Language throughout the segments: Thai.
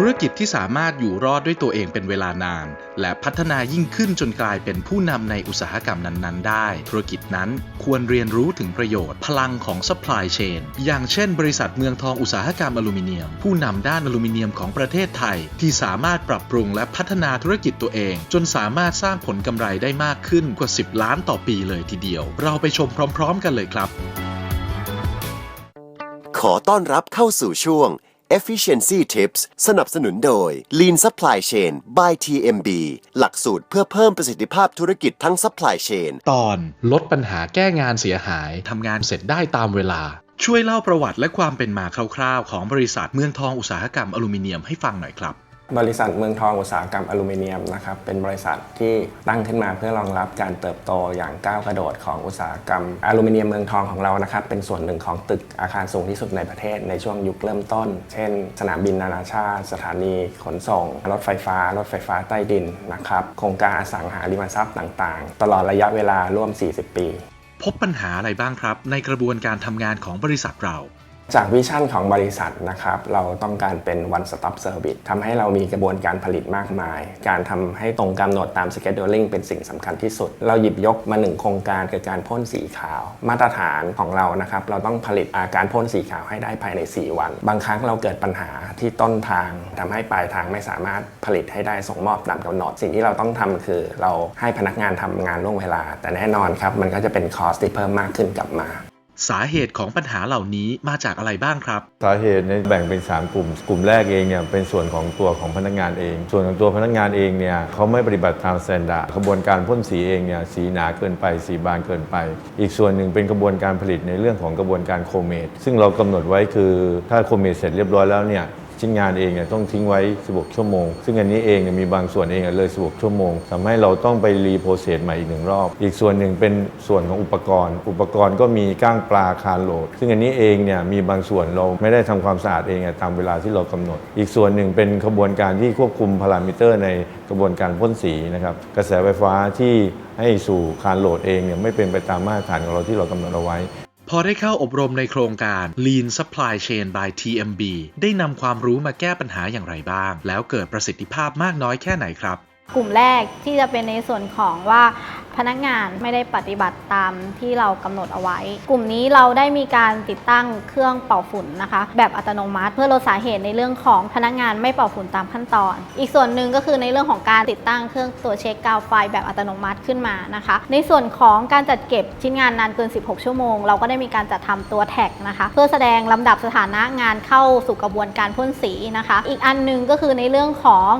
ธุรกิจที่สามารถอยู่รอดด้วยตัวเองเป็นเวลานาน และพัฒนายิ่งขึ้นจนกลายเป็นผู้นำในอุตสาหกรรมนั้นๆ ได้ ธุรกิจนั้นควรเรียนรู้ถึงประโยชน์ พลังของ supply chain อย่างเช่น บริษัทเมืองทองอุตสาหกรรมอลูมิเนียม ผู้นำด้านอลูมิเนียมของประเทศไทย ที่สามารถปรับปรุงและพัฒนาธุรกิจตัวเอง จนสามารถสร้างผลกำไรได้มากขึ้นกว่า 10 ล้านต่อปีเลยทีเดียว เราไปชมพร้อม ๆ กันเลยครับ ขอต้อนรับเข้าสู่ช่วง Efficiency Tips สนับสนุนโดย Lean Supply Chain by TMB หลักสูตรเพื่อเพิ่มประสิทธิภาพธุรกิจทั้ง Supply Chain ตอนลดปัญหาแก้งานเสียหายทำงานเสร็จได้ตามเวลา ช่วยเล่าประวัติและความเป็นมาคร่าวๆ ของบริษัทเมืองทองอุตสาหกรรมอลูมิเนียมให้ฟังหน่อยครับ บริษัทเมืองทองอุตสาหกรรมอลูมิเนียมนะครับเป็นบริษัทที่ตั้งขึ้นมาเพื่อรองรับการเติบโตอย่างก้าวกระโดดของอุตสาหกรรมอลูมิเนียมเมืองทองของเรานะครับเป็นส่วนหนึ่งของตึกอาคารสูงที่สุดในประเทศในช่วงยุคเริ่มต้น เช่น สนามบินนานาชาติ สถานีขนส่ง รถไฟฟ้า รถไฟฟ้าใต้ดินนะครับโครงการอสังหาริมทรัพย์ต่างๆ ตลอดระยะเวลาร่วม 40 ปี พบปัญหาอะไรบ้างครับ ในกระบวนการทำงานของบริษัทเรา จากวิชั่นของบริษัทนะครับเราต้องการเป็น one stop service ทำให้เรามีกระบวนการผลิตมากมาย การทำให้ตรงกำหนดตาม scheduling เป็นสิ่งสำคัญที่สุด เราหยิบยกมาหนึ่งโครงการคือการพ่นสีขาว มาตรฐานของเรานะครับเราต้องผลิตอาการพ่นสีขาวให้ได้ภายใน 4 วัน บางครั้งเราเกิดปัญหาที่ต้นทางทำให้ปลายทางไม่สามารถผลิตให้ได้ส่งมอบตามกำหนด สิ่งที่เราต้องทำคือเราให้พนักงานทำงานล่วงเวลา แต่แน่นอนครับมันก็จะเป็นคอสที่เพิ่มมากขึ้นกลับมา สาเหตุของปัญหาเหล่านี้มาจากอะไรบ้างครับ สาเหตุเนี่ยแบ่งเป็น 3 กลุ่ม กลุ่มแรกเองเนี่ยเป็นส่วนของตัวของพนักงานเอง ส่วนของตัวพนักงานเองเนี่ยเขาไม่ปฏิบัติตามสแตนดาร์ดกระบวนการพ่นสีเองเนี่ยสีหนาเกินไปสีบางเกินไป อีกส่วนหนึ่งเป็นกระบวนการผลิตในเรื่องของกระบวนการโคเมดซึ่งเรากำหนดไว้คือถ้าโคเมดเสร็จเรียบร้อยแล้วเนี่ย ชิ้นงานเองเนี่ยต้องทิ้งไว้ 16 ชั่วโมง ซึ่งอันนี้เองเนี่ยมีบางส่วนเองเลย 16 ชั่วโมงทำให้เราต้องไปรีโปรเซสใหม่อีกหนึ่งรอบ อีกส่วนหนึ่งเป็นส่วนของอุปกรณ์ อุปกรณ์ก็มีก้างปลาคานโหลด ซึ่งอันนี้เองเนี่ยมีบางส่วนเราไม่ได้ทำความสะอาดเองตามเวลาที่เรากำหนด อีกส่วนหนึ่งเป็นกระบวนการที่ควบคุมพารามิเตอร์ในกระบวนการพ่นสีนะครับกระแสไฟฟ้าที่ให้สู่คานโหลดเองเนี่ยไม่เป็นไปตามมาตรฐานของเราที่เรากำหนดเอาไว้ พอได้เข้าอบรมในโครงการ Lean Supply Chain by TMB ได้นำความรู้มาแก้ปัญหาอย่างไรบ้าง แล้วเกิดประสิทธิภาพมากน้อยแค่ไหนครับ กลุ่มแรกที่จะเป็นในส่วนของว่า พนักงานไม่ได้ปฏิบัติตามที่เรากำหนดเอาไว้ กลุ่มนี้เราได้มีการติดตั้งเครื่องเป่าฝุ่นนะคะ แบบอัตโนมัติ เพื่อลดสาเหตุในเรื่องของพนักงานไม่เป่าฝุ่นตามขั้นตอน อีกส่วนหนึ่งก็คือในเรื่องของการติดตั้งเครื่องตรวจเช็คกาวไฟแบบอัตโนมัติขึ้นมานะคะ ในส่วนของการจัดเก็บชิ้นงานนานเกิน 16 ชั่วโมง เราก็ได้มีการจัดทำตัวแท็กนะคะ เพื่อแสดงลำดับสถานะงานเข้าสู่กระบวนการพ่นสีนะคะ อีกอันหนึงก็คือในเรื่องของ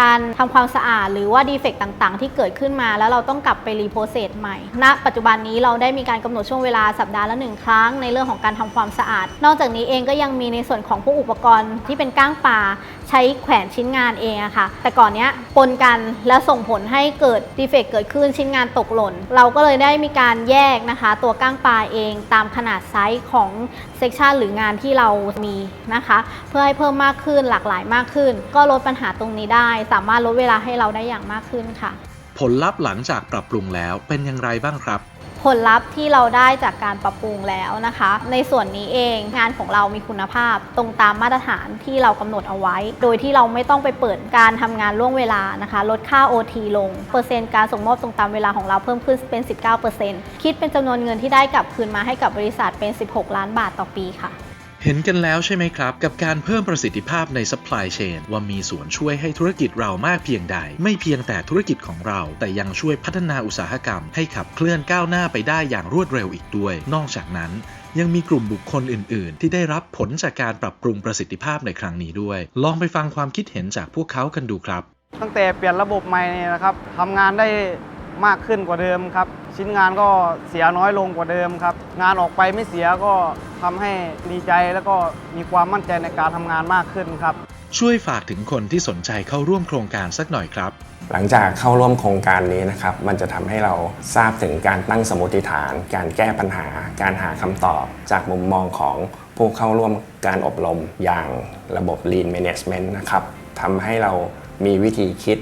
การทำความสะอาด หรือว่าดีเฟกต่าง ๆ ที่เกิดขึ้นมา แล้วเราต้องกลับไปรีโพเซสใหม่ ณ ปัจจุบันนี้เราได้มีการกำหนดช่วงเวลาสัปดาห์ละหนึ่งครั้งในเรื่องของการทำความสะอาด นอกจากนี้เองก็ยังมีในส่วนของพวกอุปกรณ์ที่เป็นก้างปลาใช้แขวนชิ้นงานเองอะค่ะ แต่ก่อนเนี้ยปนกันแล้วส่งผลให้เกิดดีเฟกเกิดขึ้นชิ้นงานตกหล่น เราก็เลยได้มีการแยกนะคะ ตัวก้างปลาเองตามขนาดไซส์ของเซกชันหรืองานที่เรามีนะคะ เพื่อให้เพิ่มมากขึ้นหลากหลายมากขึ้น ก็ลดปัญหาตรงนี้ได้ สามารถลดเวลาให้เราได้อย่างมากขึ้นค่ะ ผลลัพธ์หลังจากปรับปรุงแล้วเป็นอย่างไรบ้างครับ ผลลัพธ์ที่เราได้จากการปรับปรุงแล้วนะคะ ในส่วนนี้เองงานของเรามีคุณภาพตรงตามมาตรฐานที่เรากำหนดเอาไว้ โดยที่เราไม่ต้องไปเปิดการทำงานล่วงเวลานะคะ ลดค่า OT ลง เปอร์เซ็นต์การส่งมอบตรงตามเวลาของเราเพิ่มขึ้นเป็น 19%คิดเป็นจำนวนเงินที่ได้กลับคืนมาให้กับบริษัทเป็น 16 ล้านบาทต่อปีค่ะ เห็นกันแล้วใช่ไหมครับ กับการเพิ่มประสิทธิภาพใน supply chain ว่ามีส่วนช่วยให้ธุรกิจเรามากเพียงใด ไม่เพียงแต่ธุรกิจของเรา แต่ยังช่วยพัฒนาอุตสาหกรรม ให้ขับเคลื่อนก้าวหน้าไปได้อย่างรวดเร็วอีกด้วย นอกจากนั้นยังมีกลุ่มบุคคลอื่น ๆ ที่ได้รับผลจากการปรับปรุงประสิทธิภาพในครั้งนี้ด้วย ลองไปฟังความคิดเห็นจากพวกเขากันดูครับ ตั้งแต่เปลี่ยนระบบใหม่นี่นะครับทำงานได้ มากขึ้นกว่าเดิมครับ ชิ้นงานก็เสียน้อยลงกว่าเดิมครับ งานออกไปไม่เสียก็ทำให้ดีใจแล้วก็มีความมั่นใจในการทำงานมากขึ้นครับ ช่วยฝากถึงคนที่สนใจเข้าร่วมโครงการสักหน่อยครับ หลังจากเข้าร่วมโครงการนี้นะครับ มันจะทำให้เราทราบถึงการตั้งสมมติฐาน การแก้ปัญหา การหาคำตอบ จากมุมมองของผู้เข้าร่วมการอบรมอย่างระบบ Lean Management นะครับทำให้เรามีวิธีคิด